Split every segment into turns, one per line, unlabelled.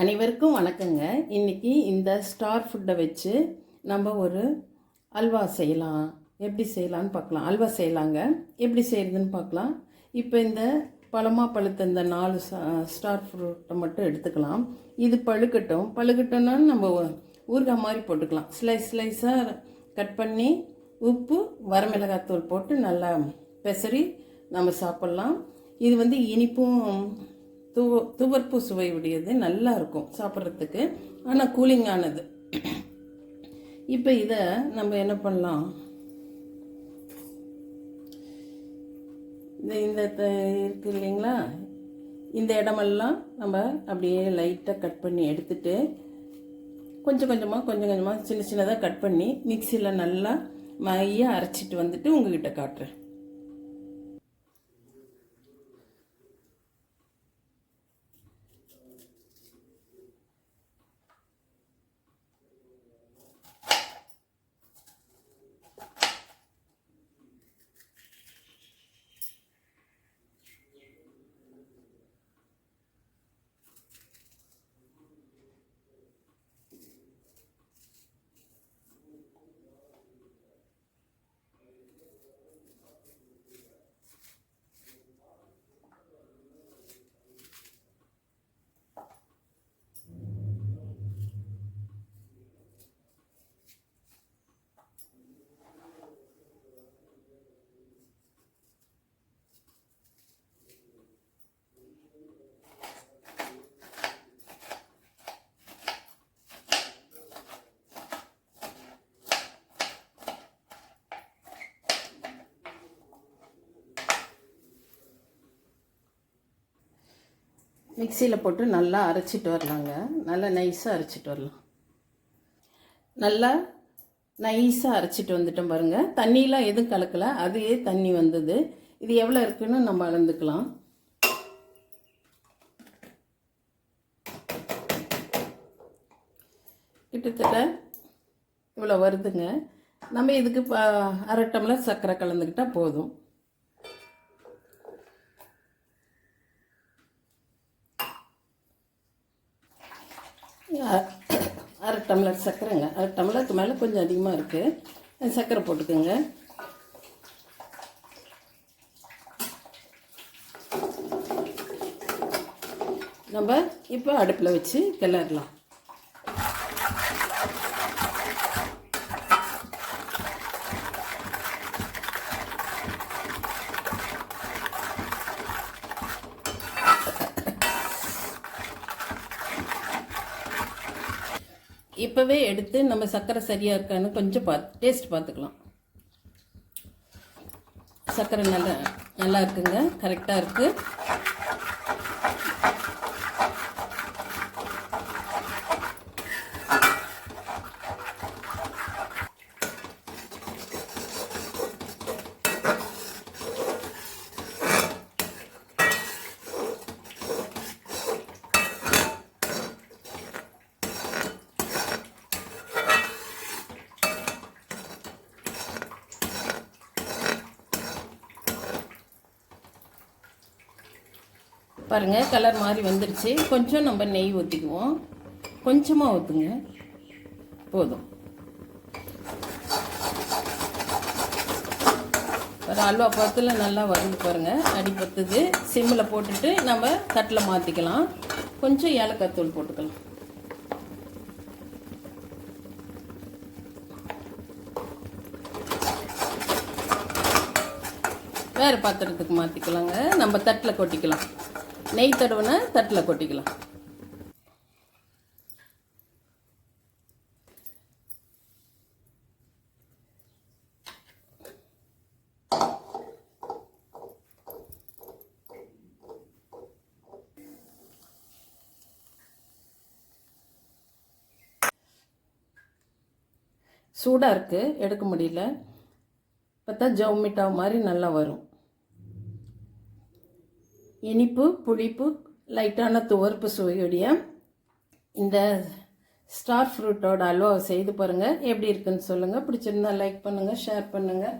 அனைவருக்கும் வணக்கங்க இன்றைக்கி இந்த ஸ்டார் ஃபுட்டை வச்சு நம்ம ஒரு அல்வா செய்யலாம் எப்படி செய்யலான்னு பார்க்கலாம் அல்வா செய்யலாங்க எப்படி செய்கிறதுன்னு பார்க்கலாம் இப்போ இந்த பழமாக பழுத்த இந்த நாலு ஸ்டார் ஃப்ரூட்டை மட்டும் எடுத்துக்கலாம் இது பழுக்கட்டும் பழுக்கட்டோன்னா நம்ம ஊறுகாய் மாதிரி போட்டுக்கலாம் ஸ்லைஸ் ஸ்லைஸாக கட் பண்ணி உப்பு வரமிளகாத்தூள் போட்டு நல்லா பெசரி நம்ம சாப்பிட்லாம் இது வந்து இனிப்பும் துவ துவர்ப்பு சுவை உடையது நல்லா இருக்கும் சாப்பிட்றதுக்கு ஆனால் கூலிங்கானது இப்போ இதை நம்ம என்ன பண்ணலாம் இந்த இந்த இருக்கு இல்லைங்களா இந்த இடமெல்லாம் நம்ம அப்படியே லைட்டாக கட் பண்ணி எடுத்துட்டு கொஞ்சம் கொஞ்சமாக கொஞ்சம் கொஞ்சமாக சின்ன சின்னதாக கட் பண்ணி மிக்சியில் நல்லா மையாக அரைச்சிட்டு வந்துட்டு உங்ககிட்ட காட்டுறேன் மிக்சியில் போட்டு நல்லா அரைச்சிட்டு வரலாங்க நல்லா நைஸாக அரைச்சிட்டு வரலாம் நல்லா நைஸாக அரைச்சிட்டு வந்துட்டோம் பாருங்கள் தண்ணியெலாம் எதுவும் கலக்கலை அதையே தண்ணி வந்தது இது எவ்வளோ இருக்குன்னு நம்ம அளந்துக்கலாம் கிட்டத்தட்ட இவ்வளோ வருதுங்க நம்ம இதுக்கு அரை டம்ளர் சர்க்கரை கலந்துக்கிட்டால் போதும் அரை டம்ளர் சர்க்கரைங்க அரை டம்ளருக்கு மேலே கொஞ்சம் அதிகமாக இருக்குது சர்க்கரை போட்டுக்கோங்க நம்ம இப்போ அடுப்பில் வச்சு கிளறலாம் இப்போவே எடுத்து நம்ம சர்க்கரை சரியாக இருக்கான்னு கொஞ்சம் பார்த்து டேஸ்ட் பார்த்துக்கலாம் சர்க்கரை நல்லா நல்லா இருக்குங்க கரெக்டாக இருக்குது பாருங்கள் கலர் மாதிரி வந்துருச்சு கொஞ்சம் நம்ம நெய் ஊற்றிக்குவோம் கொஞ்சமாக ஊற்றுங்க போதும் ஒரு அல்வா பத்தில் நல்லா வருது பாருங்கள் அடி பத்துது சிம்மில் போட்டுட்டு நம்ம தட்டில் மாற்றிக்கலாம் கொஞ்சம் ஏலக்காய் தூள் போட்டுக்கலாம் வேறு பாத்திரத்துக்கு மாற்றிக்கலாங்க நம்ம தட்டில் கொட்டிக்கலாம் நெய் தடவுன்னு தட்டில் கொட்டிக்கலாம் சூடாக இருக்குது எடுக்க முடியல பார்த்தா ஜவ்மிட்டா மாதிரி நல்லா வரும் இனிப்பு புளிப்பு லைட்டான துவர்ப்பு சுவையுடைய இந்த ஸ்டார் ஃப்ரூட்டோட அல்வாவை செய்து பாருங்கள் எப்படி இருக்குன்னு சொல்லுங்கள் பிடிச்சிருந்தா லைக் பண்ணுங்கள் ஷேர் பண்ணுங்கள்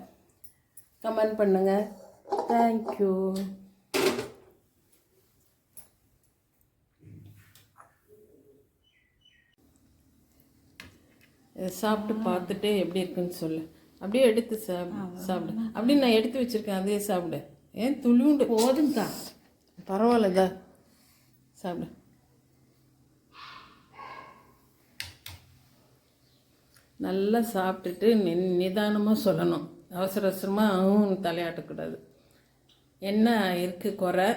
கமெண்ட் பண்ணுங்கள் தேங்க்யூ சாப்பிட்டு பார்த்துட்டு எப்படி இருக்குன்னு சொல்லு அப்படியே எடுத்து சாப்பிடு சாப்பிடு அப்படியே நான் எடுத்து வச்சுருக்கேன் அதே சாப்பிடு ஏன் போதும் தான் பரவாயில்ல இதா சாப்பிடு நல்லா சாப்பிட்டுட்டு நி நிதானமாக சொல்லணும் அவசர அவசரமாக அவன் தலையாட்டக்கூடாது என்ன இருக்குது குறை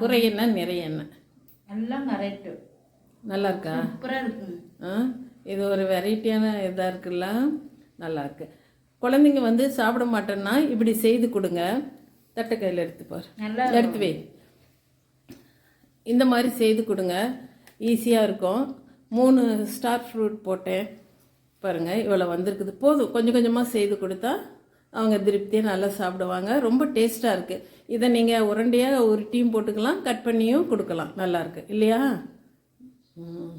குறை என்ன நிறைய என்ன
நல்லா கரெக்டு நல்லா இருக்கா இருக்கு ஆ
இது ஒரு வெரைட்டியான இதாக இருக்குல்ல நல்லா இருக்கு குழந்தைங்க வந்து சாப்பிட மாட்டேன்னா இப்படி செய்து கொடுங்க தட்டை கையில் எடுத்துப்பார் எடுத்து வை இந்த மாதிரி செய்து கொடுங்க ஈஸியாக இருக்கும் மூணு ஸ்டார் ஃப்ரூட் போட்டேன் பாருங்கள் இவ்வளோ வந்திருக்குது போதும் கொஞ்சம் கொஞ்சமாக செய்து கொடுத்தா அவங்க திருப்தியாக நல்லா சாப்பிடுவாங்க ரொம்ப டேஸ்ட்டாக இருக்குது இதை நீங்கள் உரண்டியாக ஒரு டீம் போட்டுக்கலாம் கட் பண்ணியும் கொடுக்கலாம் நல்லாயிருக்கு இல்லையா ம்